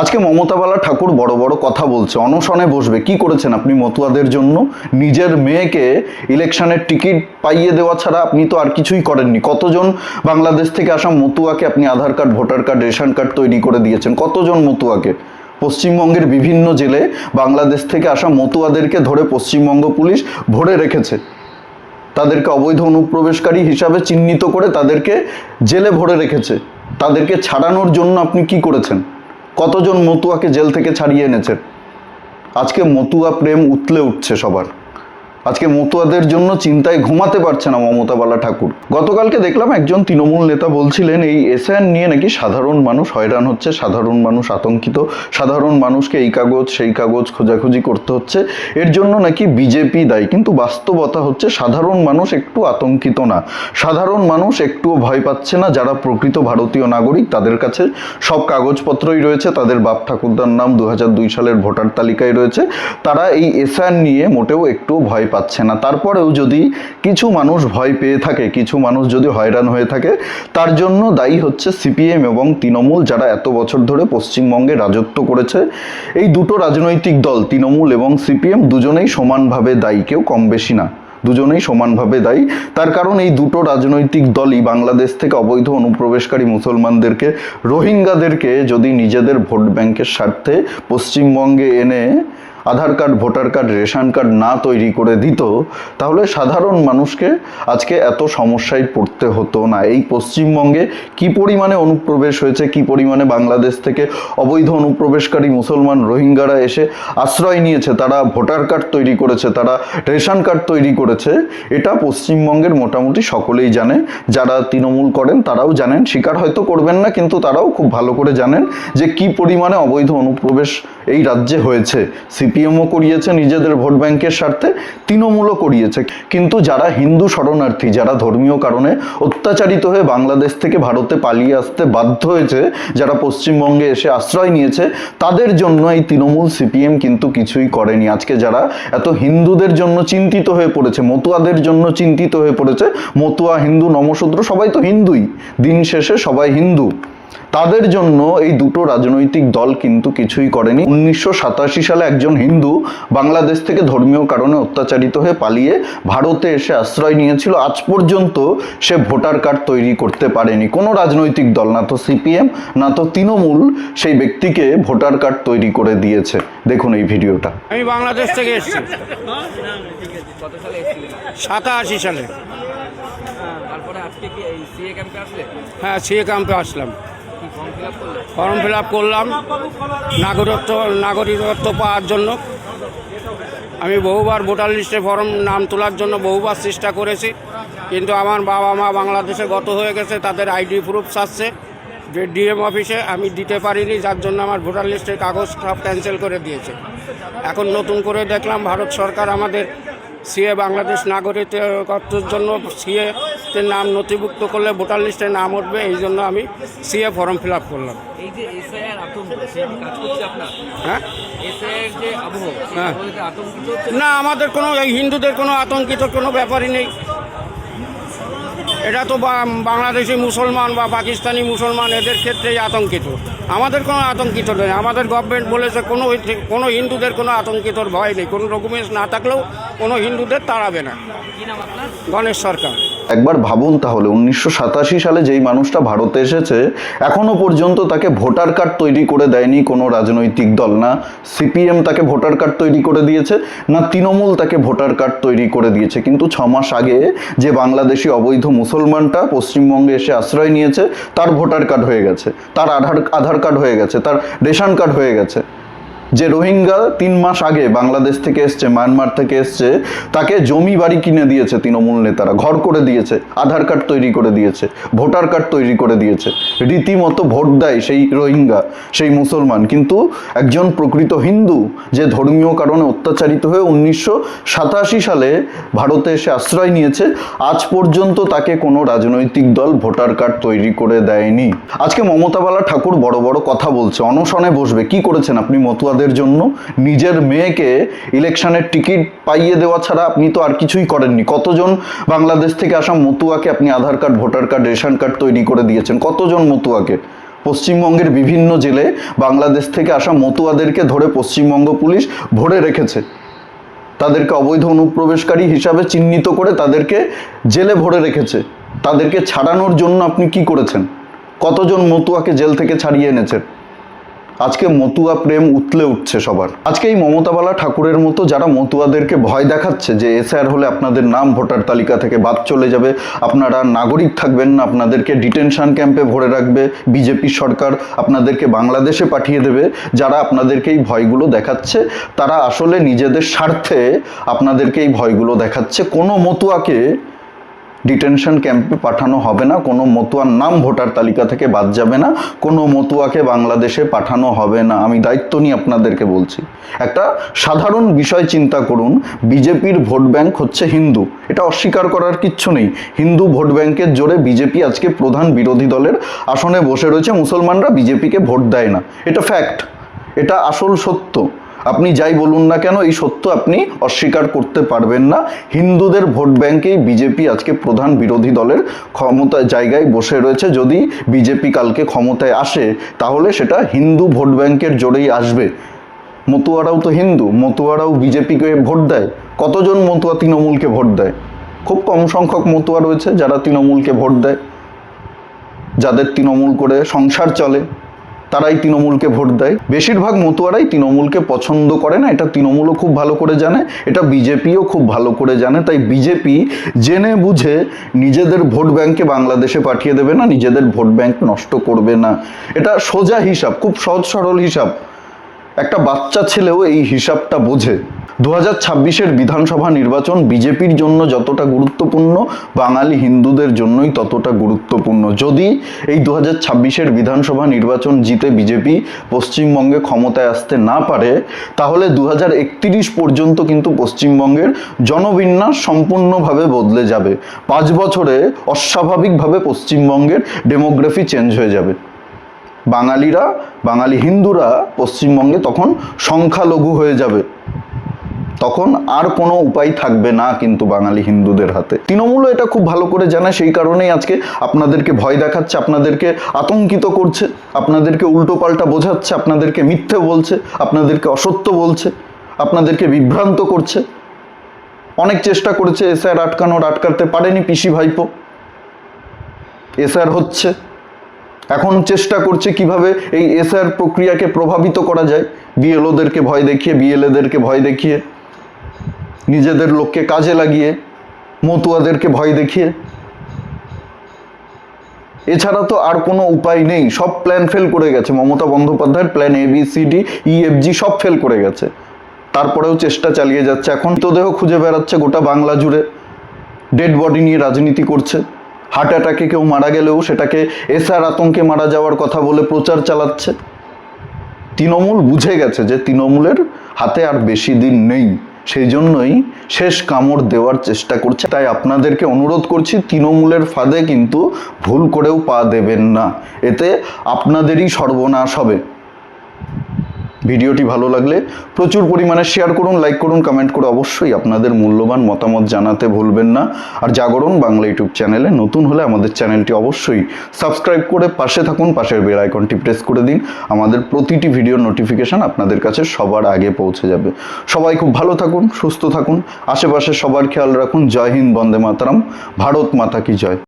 আজকে মমতা বালা ঠাকুর বড় বড় কথা বলছে, অনশনে বসবে। কি করেছেন আপনি মতুয়াদের জন্য? নিজের মেয়েকে ইলেকশনের টিকিট পাইয়ে দেওয়া ছাড়া আপনি তো আর কিছুই করেননি। কতজন বাংলাদেশ থেকে আসা মতুয়াকে আপনি Aadhaar card, voter card, ration card তৈরি করে দিয়েছেন? কতজন মতুয়াকে? পশ্চিমবঙ্গের বিভিন্ন জেলে বাংলাদেশ থেকে আসা মতুয়াদেরকে ধরে পশ্চিমবঙ্গ পুলিশ ভরে রেখেছে। তাদেরকে অবৈধ অনুপ্রবেশকারী হিসাবে চিহ্নিত করে তাদেরকে জেলে ভরে রেখেছে। তাদেরকে ছাড়ানোর জন্য আপনি কি করেছেন? কতজন মতুয়াকে জেল থেকে ছাড়িয়ে এনেছেন আজকে মতুয়া প্রেম উতলে উঠছে সবার। আজকে মতুয়াদের জন্য চিন্তায় ঘুমাতে পারছে না মমতা বালা ঠাকুর গতকালকে দেখলাম একজন তৃণমূল নেতা বলছিলেন, এই এসআইআর নিয়ে নাকি সাধারণ মানুষ হয়রান হচ্ছে, সাধারণ মানুষ আতঙ্কিত, সাধারণ মানুষকে এই কাগজ, সেই কাগজ খোঁজাখুঁজি করতে হচ্ছে। এর জন্য নাকি বিজেপি দায়ী। কিন্তু বাস্তবতা হচ্ছে সাধারণ মানুষ একটু আতঙ্কিত না। সাধারণ মানুষ একটুও ভয় পাচ্ছে না। যারা প্রকৃত ভারতীয় নাগরিক, তাদের কাছে সব কাগজপত্রই রয়েছে। তাদের বাপ ঠাকুরদার নাম দু হাজার দুই সালের ভোটার তালিকায় রয়েছে। তারা এই এসআর নিয়ে মোটেও একটু ভয় পাচ্ছে না। তারপরেও যদি কিছু মানুষ ভয় পেয়ে থাকে, কিছু মানুষ যদি হয়রান হয়ে থাকে, তার জন্য দায়ী হচ্ছে সিপিএম এবং তৃণমূল যারা এত বছর ধরে পশ্চিমবঙ্গে রাজত্ব করেছে। এই দুটো রাজনৈতিক দল, তৃণমূল এবং সিপিএম, দুজনেই সমানভাবে দায়ী, কেউ কম বেশি না। দুজনেই সমানভাবে দায়ী। তার কারণ এই দুটো রাজনৈতিক দলই বাংলাদেশ থেকে অবৈধ অনুপ্রবেশকারী মুসলমানদেরকে, রোহিঙ্গাদেরকে যদি নিজেদের ভোট ব্যাংকের স্বার্থে পশ্চিমবঙ্গে এনে Aadhaar card, voter card, ration card না তৈরি করে দিত, তাহলে সাধারণ মানুষকে আজকে এত সমস্যায় পড়তে হতো না। এই পশ্চিমবঙ্গে কি পরিমাণে অনুপ্রবেশ হয়েছে, কি পরিমাণে বাংলাদেশ থেকে অবৈধ অনুপ্রবেশকারী মুসলমান রোহিঙ্গারা এসে আশ্রয় নিয়েছে, তারা ভোটার কার্ড তৈরি করেছে, তারা রেশন কার্ড তৈরি করেছে, এটা পশ্চিমবঙ্গের মোটামুটি সকলেই জানে। যারা তৃণমূল করেন, তারাও জানেন। স্বীকার হয়তো করবেন না, কিন্তু তারাও খুব ভালো করে জানেন যে কি পরিমাণে অবৈধ অনুপ্রবেশ এই রাজ্যে হয়েছে। সিপিএমও করিয়েছে নিজেদের ভোট ব্যাংকের স্বার্থে, তৃণমূলও করিয়েছে। কিন্তু যারা হিন্দু শরণার্থী, যারা ধর্মীয় কারণে অত্যাচারিত হয়ে বাংলাদেশ থেকে ভারতে পালিয়ে আসতে বাধ্য হয়েছে, যারা পশ্চিমবঙ্গে এসে আশ্রয় নিয়েছে, তাদের জন্য এই তৃণমূল সিপিএম কিন্তু কিছুই করেনি। আজকে যারা এত হিন্দুদের জন্য চিন্তিত হয়ে পড়েছে, মতুয়াদের জন্য চিন্তিত হয়ে পড়েছে, মতুয়া, হিন্দু, নমশূদ্র, সবাই তো হিন্দুই। দিন শেষে সবাই হিন্দু। তাদের জন্য এই দুটো রাজনৈতিক দল কিন্তু কিছুই করেনি। উনিশশো সাতাশি সালে একজন হিন্দু বাংলাদেশ থেকে ধর্মীয় কারণে অত্যাচারিত হয়ে পালিয়ে ভারতে এসে আশ্রয় নিয়েছিল। আজ পর্যন্ত সে ভোটার কার্ড তৈরি করতে পারেনি। কোনো রাজনৈতিক দল না তো সিপিএম না তো তৃণমূল সেই ব্যক্তিকে ভোটার কার্ড তৈরি করে দিয়েছে। দেখুন এই ভিডিওটা। আমি বাংলাদেশ থেকে এসেছি। সাতাশি সালে। তারপরে আজকে কি এই সিএ ক্যাম্পে আসলে? হ্যাঁ সিএ ক্যাম্পে আসলাম। ফর্ম ফিল আপ করলাম। নাগরিকত্ব নাগরিকত্ব পাওয়ার জন্য। আমি বহুবার ভোটার লিস্টে ফর্ম নাম তোলার জন্য বহুবার চেষ্টা করেছি। কিন্তু আমার বাবা মা বাংলাদেশে গত হয়ে গেছে, তাদের আইডি প্রুফ চাচ্ছে যে ডিএম অফিসে আমি দিতে পারিনি, যার জন্য আমার ভোটার লিস্টের কাগজ সব ক্যান্সেল করে দিয়েছে। এখন নতুন করে দেখলাম, ভারত সরকার আমাদের সিএ, বাংলাদেশ নাগরিকত্বের জন্য সিএ তে নাম নথিভুক্ত করলে ভোটার লিস্টে নাম উঠবে এই জন্য আমি সিএ ফর্ম ফিল আপ করলাম। হ্যাঁ? হ্যাঁ। না আমাদের কোনো হিন্দুদের কোনো আতঙ্কিত কোনো ব্যাপারই নেই। এটা তো বাংলাদেশি মুসলমান বা পাকিস্তানি মুসলমান এদের ক্ষেত্রেই আতঙ্কিত। আমাদের কোনো আতঙ্কিত নেই আমাদের গভর্নমেন্ট বলেছে কোনো কোনো হিন্দুদের কোনো আতঙ্কিতর ভয় নেই। কোনো ডকুমেন্টস না থাকলেও কোনো হিন্দুদের তাড়াবে না। গণেশ সরকার। একবার ভাবুন তাহলে উনিশশো সাতাশি সালে যেই মানুষটা ভারতে এসেছে এখনও পর্যন্ত তাকে ভোটার কার্ড তৈরি করে দেয়নি কোনো রাজনৈতিক দল। না সিপিএম তাকে ভোটার কার্ড তৈরি করে দিয়েছে না তৃণমূল তাকে ভোটার কার্ড তৈরি করে দিয়েছে। কিন্তু ছ মাস আগে যে বাংলাদেশি অবৈধ মুসলমানটা পশ্চিমবঙ্গে এসে আশ্রয় নিয়েছে তার ভোটার কার্ড হয়ে গেছে। তার আধার আধার কার্ড হয়ে গেছে তার রেশন কার্ড হয়ে গেছে। যে রোহিঙ্গা তিন মাস আগে বাংলাদেশ থেকে এসছে মায়ানমার থেকে এসছে, তাকে জমি বাড়ি কিনে দিয়েছে তৃণমূল নেতারা, ঘর করে দিয়েছে, আধার কার্ড তৈরি করে দিয়েছে, ভোটার কার্ড তৈরি করে দিয়েছে। রীতিমতো ভোট দেয় সেই রোহিঙ্গা, সেই মুসলমান। কিন্তু একজন প্রকৃত হিন্দু যে ধর্মীয় কারণে অত্যাচারিত হয়ে উনিশশো সাতাশি সালে ভারতে এসে আশ্রয় নিয়েছে, আজ পর্যন্ত তাকে কোনো রাজনৈতিক দল ভোটার কার্ড তৈরি করে দেয়নি। আজকে মমতা বালা ঠাকুর বড় বড় কথা বলছে, অনশনে বসবে। কি করেছেন আপনি মতুয়াদের জন্য নিজের মেয়েকে ইলেকশনের টিকিট পাইয়ে দেওয়া ছাড়া আপনি তো আর কিছুই করেননি। কতজন বাংলাদেশ থেকে আসা মতুয়াকে আপনি Aadhaar card, voter card, ration card তৈরি করে দিয়েছেন? কতজন মতুয়াকে? পশ্চিমবঙ্গের বিভিন্ন জেলে বাংলাদেশ থেকে আসা মতুয়াদেরকে ধরে পশ্চিমবঙ্গ পুলিশ ভরে রেখেছে। তাদেরকে অবৈধ অনুপ্রবেশকারী হিসাবে চিহ্নিত করে তাদেরকে জেলে ভরে রেখেছে। তাদেরকে ছাড়ানোর জন্য আপনি কি করেছেন? কতজন মতুয়াকে জেল থেকে ছাড়িয়ে এনেছেন? আজকে মতুয়া প্রেম উতলে উঠছে সবার। আজকে এই মমতাবালা ঠাকুরের মতো যারা মতুয়াদেরকে ভয় দেখাচ্ছে যে এসআর হলে আপনাদের নাম ভোটার তালিকা থেকে বাদ চলে যাবে, আপনারা নাগরিক থাকবেন না, আপনাদেরকে ডিটেনশন ক্যাম্পে ভরে রাখবে, বিজেপি সরকার আপনাদেরকে বাংলাদেশে পাঠিয়ে দেবে, যারা আপনাদেরকে এই ভয়গুলো দেখাচ্ছে, তারা আসলে নিজেদের স্বার্থে আপনাদেরকে এই ভয়গুলো দেখাচ্ছে। কোনো মতুয়াকে ডিটেনশন ক্যাম্পে পাঠানো হবে না, কোনো মতুয়ার নাম ভোটার তালিকা থেকে বাদ যাবে না, কোনো মতুয়াকে বাংলাদেশে পাঠানো হবে না। আমি দায়িত্ব নিয়ে আপনাদেরকে বলছি। একটা সাধারণ বিষয় চিন্তা করুন, বিজেপির ভোট ব্যাংক হচ্ছে হিন্দু। এটা অস্বীকার করার কিচ্ছু নেই। হিন্দু ভোট ব্যাংকের জোরে বিজেপি আজকে প্রধান বিরোধী দলের আসনে বসে রয়েছে। মুসলমানরা বিজেপিকে ভোট দেয় না। এটা ফ্যাক্ট এটা আসল সত্য। আপনি যাই বলুন না কেন, এই সত্য আপনি অস্বীকার করতে পারবেন না। হিন্দুদের ভোট ব্যাংকেই বিজেপি আজকে প্রধান বিরোধী দলের ক্ষমতা জায়গায় বসে রয়েছে। যদি বিজেপি কালকে ক্ষমতায় আসে, তাহলে সেটা হিন্দু ভোট ব্যাংকের জোরেই আসবে। মতুয়ারাও তো হিন্দু, মতুয়ারাও বিজেপিকে ভোট দেয়। কতজন মতুয়া তৃণমূলকে ভোট দেয়? খুব কম সংখ্যক মতুয়া রয়েছে যারা তৃণমূলকে ভোট দেয়। যাদের তৃণমূল করে সংসার চলে। তারাই তৃণমূলকে ভোট দেয়। বেশিরভাগ মতুয়ারাই তৃণমূলকে পছন্দ করে না, এটা তৃণমূলও খুব ভালো করে জানে, এটা বিজেপিও খুব ভালো করে জানে, তাই বিজেপি জেনে বুঝে নিজেদের ভোট ব্যাংকে বাংলাদেশে পাঠিয়ে দেবে না, নিজেদের ভোট ব্যাংক নষ্ট করবে না। এটা সোজা হিসাব, খুব সহজ সরল হিসাব। একটা বাচ্চা ছেলেও এই হিসাবটা বোঝে। দু হাজার বিধানসভা নির্বাচন বিজেপির জন্য যতটা গুরুত্বপূর্ণ, বাঙালি হিন্দুদের জন্যই ততটা গুরুত্বপূর্ণ। যদি এই দু হাজার বিধানসভা নির্বাচন জিতে বিজেপি পশ্চিমবঙ্গে ক্ষমতায় আসতে না পারে, তাহলে দু হাজার একত্রিশ পর্যন্ত কিন্তু পশ্চিমবঙ্গের জনবিন্যাস সম্পূর্ণভাবে বদলে যাবে। পাঁচ বছরে অস্বাভাবিকভাবে পশ্চিমবঙ্গের ডেমোগ্রাফি চেঞ্জ হয়ে যাবে। বাঙালিরা, বাঙালি হিন্দুরা পশ্চিমবঙ্গে তখন সংখ্যালঘু হয়ে যাবে। তখন আর কোনো উপায় থাকবে না কিন্তু বাঙালি হিন্দুদের হাতে। তৃণমূলও এটা খুব ভালো করে জানে, সেই কারণেই আজকে আপনাদেরকে ভয় দেখাচ্ছে, আপনাদেরকে আতঙ্কিত করছে, আপনাদেরকে উল্টো উল্টোপাল্টা বোঝাচ্ছে, আপনাদেরকে মিথ্যে বলছে, আপনাদেরকে অসত্য বলছে, আপনাদেরকে বিভ্রান্ত করছে। অনেক চেষ্টা করেছে এসআর আটকানোর আটকাতে পারেনি পিসি ভাইপো। এসআর হচ্ছে। এখন চেষ্টা করছে কীভাবে এই এসআর প্রক্রিয়াকে প্রভাবিত করা যায়। বিএলওদেরকে ভয় দেখিয়ে, বিএলএদেরকে ভয় দেখিয়ে। নিজেদের লোককে কাজে লাগিয়ে, মতুয়াদেরকে ভয় দেখিয়ে। এছাড়া তো আর কোনো উপায় নেই, সব প্ল্যান ফেল করে গেছে। মমতা বন্দ্যোপাধ্যায়ের plan A B C D E F G সব ফেল করে গেছে। তারপরেও চেষ্টা চালিয়ে যাচ্ছে। এখন তো দেহ খুঁজে বেড়াচ্ছে গোটা বাংলা জুড়ে। ডেড বডি নিয়ে রাজনীতি করছে। হার্ট অ্যাটাকে কেউ মারা গেলেও সেটাকে এসআর আতঙ্কে মারা যাওয়ার কথা বলে প্রচার চালাচ্ছে। তৃণমূল বুঝে গেছে যে তৃণমূলের হাতে আর বেশি দিন নেই। সেই জন্যই শেষ কামড় দেওয়ার চেষ্টা করছে। তাই আপনাদেরকে অনুরোধ করছি, তৃণমূলের ফাঁদে কিন্তু ভুল করেও পা দেবেন না। এতে আপনাদেরই সর্বনাশ হবে। ভিডিওটি ভালো লাগলে প্রচুর পরিমাণে শেয়ার করুন লাইক করুন কমেন্ট করে অবশ্যই আপনাদের মূল্যবান মতামত জানাতে ভুলবেন না। আর জাগরণ বাংলা ইউটিউব চ্যানেলে নতুন হলে আমাদের চ্যানেলটি অবশ্যই সাবস্ক্রাইব করে পাশে থাকুন, পাশের বেল আইকনটি প্রেস করে দিন। আমাদের প্রতিটি ভিডিওর নোটিফিকেশান আপনাদের কাছে সবার আগে পৌঁছে যাবে। সবাই খুব ভালো থাকুন, সুস্থ থাকুন। আশেপাশে সবার খেয়াল রাখুন। জয় হিন্দ, বন্দে মাতারাম। ভারত মাতা কি জয়।